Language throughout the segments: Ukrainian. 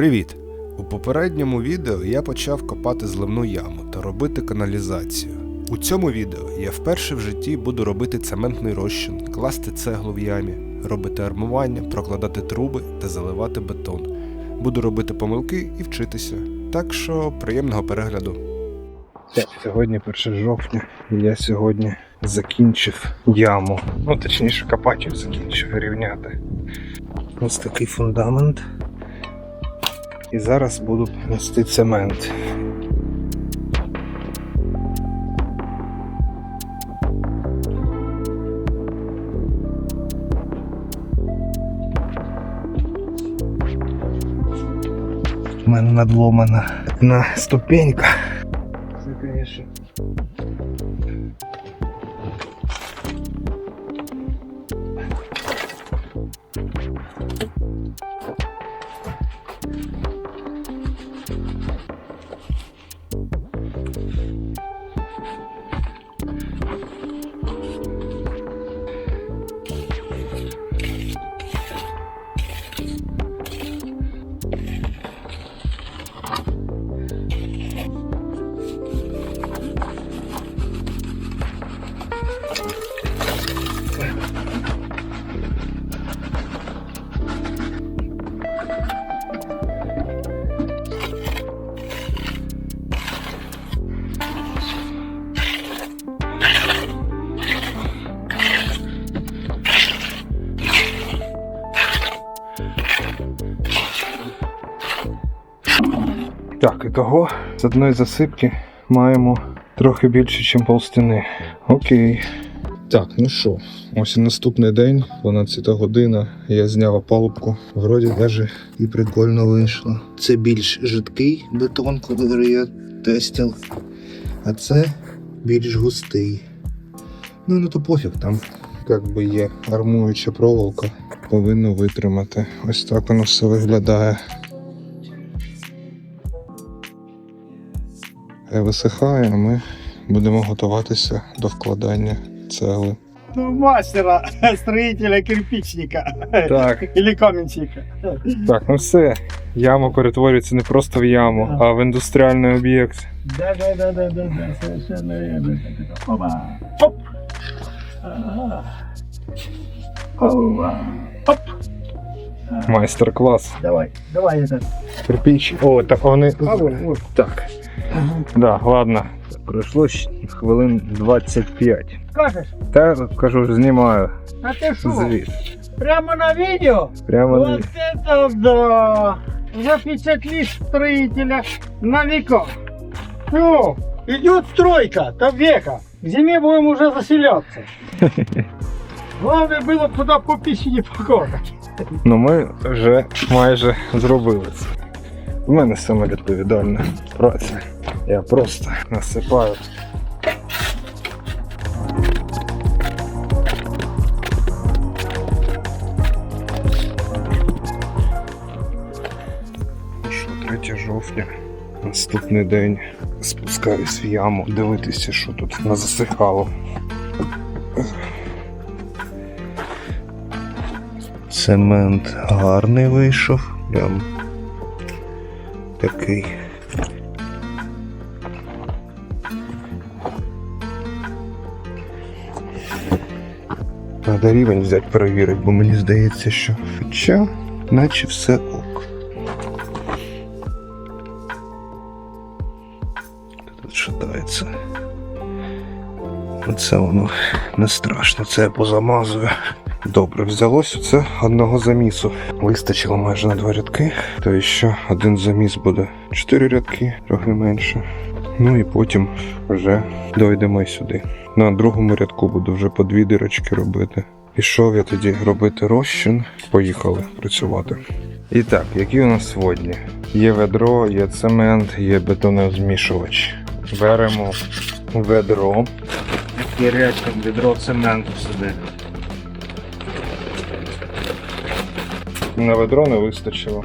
Привіт! У попередньому відео я почав копати зливну яму та робити каналізацію. У цьому відео я вперше в житті буду робити цементний розчин, класти цеглу в ямі, робити армування, прокладати труби та заливати бетон. Буду робити помилки і вчитися. Так що приємного перегляду. Сьогодні 1 жовтня, і я сьогодні закінчив яму. Ну, точніше, копачів закінчив рівняти. Ось такий фундамент. І зараз буду нести цемент. У мене надломана на ступенька. Це, звісно. Так, того з одної засипки маємо трохи більше, ніж полстини. Окей. Так, ну що, ось і наступний день, 12 година. Я зняв опалубку. Вроді навіть і прикольно вийшло. Це більш жидкий бетон, який я тестив. А це більш густий. Ну, ну то пофіг, там як би є армуюча проволока, повинно витримати. Ось так воно все виглядає. Висихає, а ми будемо готуватися до вкладання цегли. Ну, мастера, строителя, кирпичника Так, или каменщика. так, ну все. Яма перетворюється не просто в яму, а в індустріальний об'єкт. Да, да, да, да, да, да, совершенно верно. Опа, оп. Ага. Опа. Оп. Майстер-клас. Давай, давай этот. Кирпіч. О, так вони. А, вот. Так. Да, ладно. Пройшло щ- хвилин 25. Скажешь, Та кажу, знімаю а ты что, звіт. прямо на видео? Прямо на Вот это да! Запечатлишь строителя на века. Ну, идет стройка, до века. К зиме будем уже заселяться. Главное было б туда по пищи не покорить. Ну ми вже майже зробили це. У мене саме відповідальна праця. Я просто насипаю. Ну Що, 3 жовтня, наступний день. Спускаюсь в яму, дивитися, що тут назасихало. Цемент гарний вийшов. Прям такий. Треба рівень взяти перевірити, бо мені здається, що хоча, наче все ок. Тут шатається. Оце воно не страшно, це я позамазую. Добре, взялось це одного замісу. Вистачило майже на два рядки, то ще один заміс буде чотири рядки, трохи менше. Ну і потім вже дойдемо й сюди. На другому рядку буду вже по дві дирочки робити. Пішов я тоді робити розчин. Поїхали працювати. І так, які у нас сьогодні? Є ведро, є цемент, є бетонозмішувач. Беремо ведро. І рядком ведро цементу сюди. На ведро не вистачило.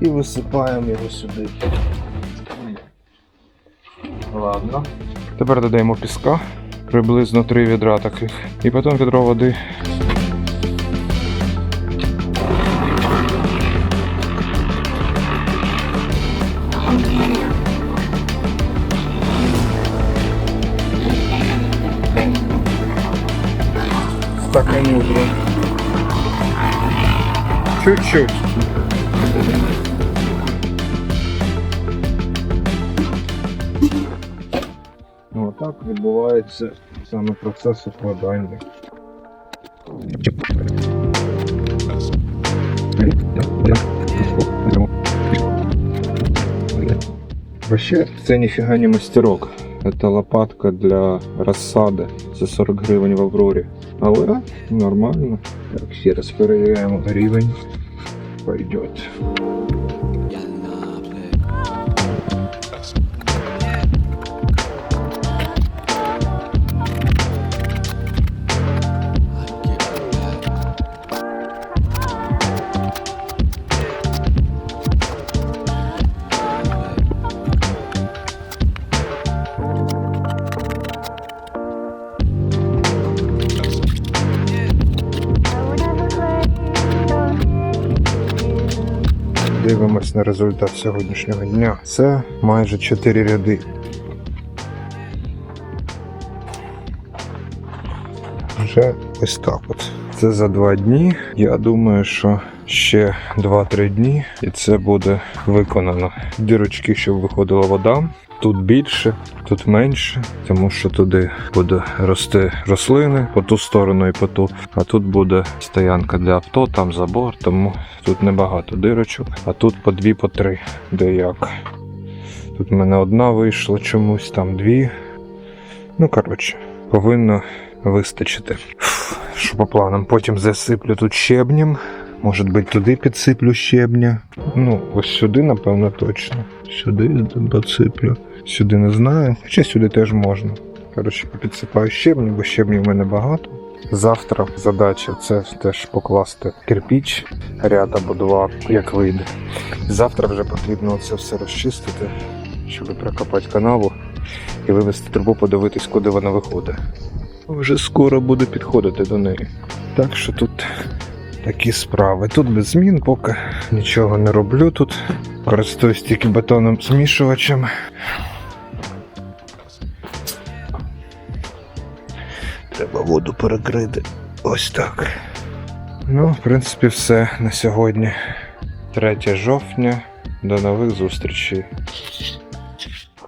І висипаємо його сюди. Ладно. Тепер додаємо піска приблизно три відра таких. І потім відро води. Стаканізру. Чуть-чуть. Відбувається саме процес укладання. Вообще, це ніфіга не мастерок. Це лопатка для розсади за 40 гривень в Аврорі. Але нормально. Так, ще раз перевіряємо рівень. Пойдет. На результат сьогоднішнього дня. Це майже 4 ряди. Вже ось так от. Це за два дні. Я думаю, що ще 2-3 дні і це буде виконано. Дірочки, щоб виходила вода. Тут більше, тут менше, тому що туди буде рости рослини по ту сторону і по ту. А тут буде стоянка для авто, там забор, тому тут небагато дирочок, а тут по дві, по три, де як. Тут в мене одна вийшла чомусь, там дві. Ну, коротше, повинно вистачити. Що по планам? Потім засиплю тут щебнем. Може бути, туди підсиплю щебня. Ну, ось сюди, напевно, точно. Сюди підсиплю. Сюди не знаю. Хоча сюди теж можна. Коротше, підсипаю щебню, бо щебню в мене багато. Завтра задача це теж покласти кирпіч, ряд або два, як вийде. Завтра вже потрібно це все розчистити, щоб прокопати канаву і вивести трубу, подивитись, куди вона виходить. Вже скоро буду підходити до неї. Так що тут такі справи. Тут без змін, поки нічого не роблю тут. Користуюсь тільки бетоном змішувачем. Треба воду перекрити. Ось так. Ну, в принципі, все на сьогодні. 3 жовтня. До нових зустрічей.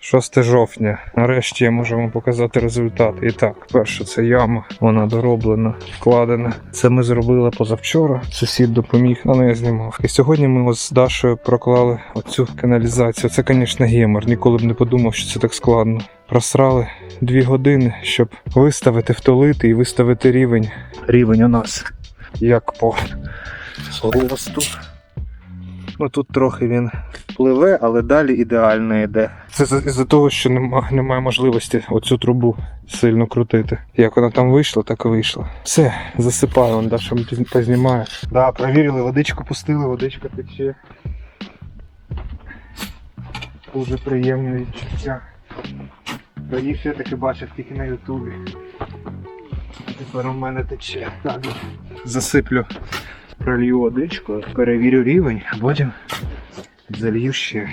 6 жовтня. Нарешті я можу вам показати результат. І так, перше, це яма, вона дороблена, вкладена. Це ми зробили позавчора. Сусід допоміг, але я знімав. І сьогодні ми з Дашою проклали оцю каналізацію. Це, звісно, гемор. Ніколи б не подумав, що це так складно. Просрали дві години, щоб виставити, втулити і виставити рівень. Рівень у нас як по росту. Ну тут трохи він пливе, але далі ідеально йде. Це за- із-за того, що нема, немає можливості оцю трубу сильно крутити. Як вона там вийшла, так і вийшла. Все, засипаю, он пізн- познімає. Да, провірили, водичку пустили, водичка тече. Дуже приємне відчуття. Раніше я таки бачив тільки на Ютубі. Тепер у мене тече. Так. Засиплю пролью водичку, перевірю рівень, а потім залью ще.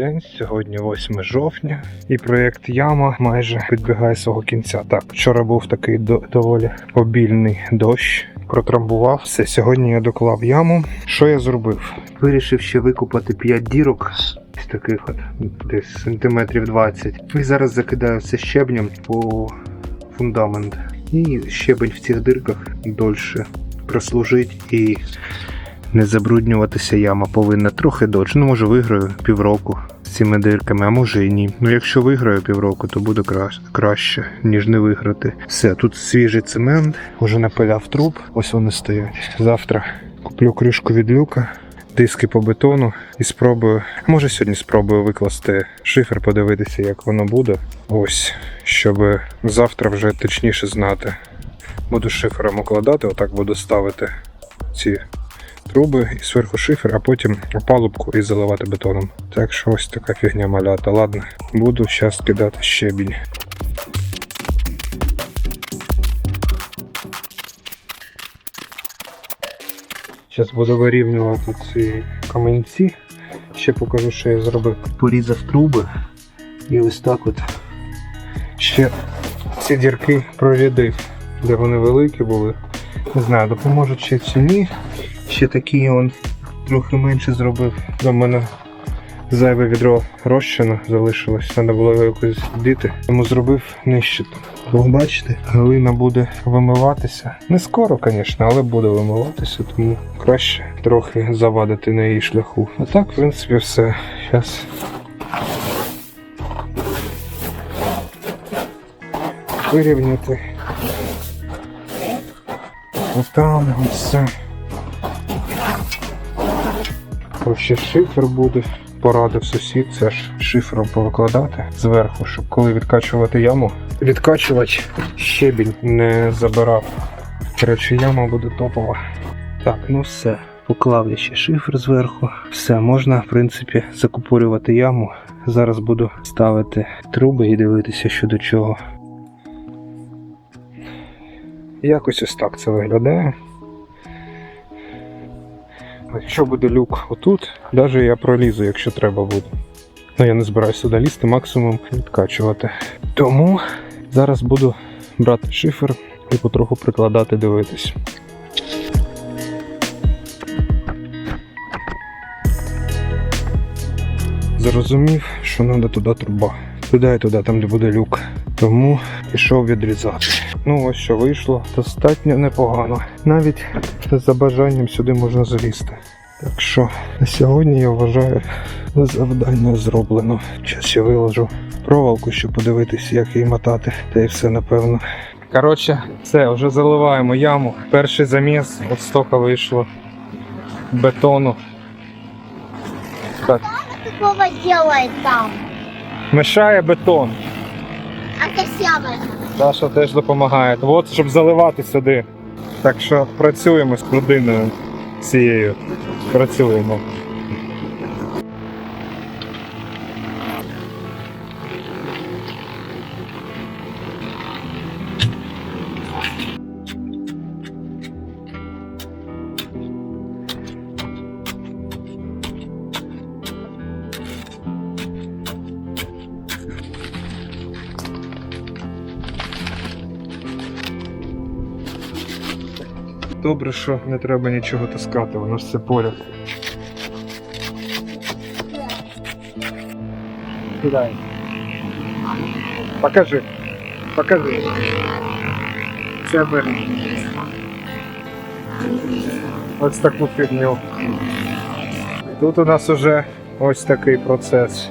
День. Сьогодні 8 жовтня, і проєкт Яма майже підбігає свого кінця. Так, вчора був такий до- доволі обільний дощ. Протрамбував все. Сьогодні я доклав яму. Що я зробив? Вирішив ще викупати 5 дірок. Ось таких от десь сантиметрів 20. І зараз закидаю це щебнем по фундамент. І щебень в цих дирках дольше прослужить і не забруднюватися яма повинна трохи дольше. Ну, може, виграю півроку з цими дирками, а може і ні. Ну, якщо виграю півроку, то буде краще, ніж не виграти. Все, тут свіжий цемент, уже напиляв труб, ось вони стоять. Завтра Куплю кришку від люка, диски по бетону і спробую. Може сьогодні спробую викласти шифер, подивитися, як воно буде. Ось, щоб завтра вже точніше знати. Буду шифером укладати, отак буду ставити ці труби і зверху шифер, а потім опалубку і заливати бетоном. Так що ось така фігня малята. Ладно, буду зараз кидати щебінь. Зараз буду вирівнювати ці каменці. Ще покажу, що я зробив. Порізав труби і ось так от ще ці дірки прорядив, де вони великі були. Не знаю, допоможуть ще чи ні. Ще такі он трохи менше зробив. До мене зайве відро розчина залишилось. Треба було його якось діти. Тому зробив нижче. Ви бачите, глина буде вимиватися. Не скоро, звісно, але буде вимиватися, тому краще трохи завадити на її шляху. А так, в принципі, все. Зараз. Вирівняти. Отам все. Ось ще шифер буде. Порадив сусід, це ж шифером повикладати зверху, щоб коли відкачувати яму, відкачувач щебінь не забирав. Коротше, яма буде топова. Так, ну все. Поклав я ще шифер зверху. Все, можна, в принципі, закупорювати яму. Зараз буду ставити труби і дивитися, що до чого. Якось ось так це виглядає. Якщо буде люк отут, навіть я пролізу, якщо треба буде. Ну я не збираюся сюди лізти, максимум відкачувати. Тому зараз буду брати шифер і потроху прикладати, дивитись. Зрозумів, що треба туди труба. Туди і туди, там де буде люк. Тому пішов відрізати. Ну ось що вийшло. Достатньо непогано. Навіть за бажанням сюди можна залізти. Так що на сьогодні я вважаю завдання зроблено. Зараз я виложу проволоку, щоб подивитись, як її мотати. Та й все напевно. Коротше, все, вже заливаємо яму. Перший заміс от стока вийшло бетону. Так, мешає бетон. А косява? Даша теж допомагає. От, щоб заливати сюди. Так що працюємо з людиною цією. Працюємо. Добре, що не треба нічого таскати, воно ж все поряд. Кидай. Покажи. Покажи. Це бери. Ось таку фігню. Тут у нас уже ось такий процес.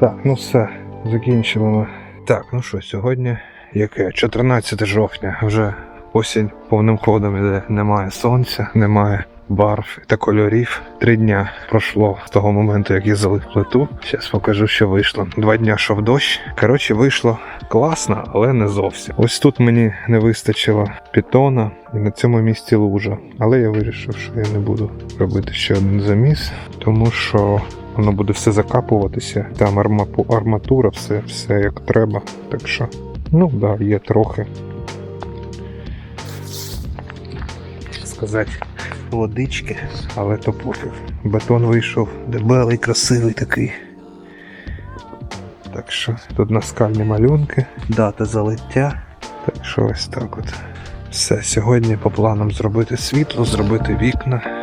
Так, ну все, закінчили ми. Так, ну що, сьогодні яке? 14 жовтня. Вже осінь повним ходом іде. Немає сонця, немає барв та кольорів. Три дня пройшло з того моменту, як я залив плиту. Зараз покажу, що вийшло. Два дня йшов дощ. Коротше, вийшло класно, але не зовсім. Ось тут мені не вистачило пітона, і на цьому місці лужа. Але я вирішив, що я не буду робити ще один заміс, тому що воно буде все закапуватися. Там арматура, все, все як треба. Так що, ну да, є трохи. Сказати, водички, але то пофіг. Бетон вийшов дебелий, красивий такий. Так що тут наскальні малюнки, дата залиття. Так що ось так от. Все, сьогодні по планам зробити світло, зробити вікна.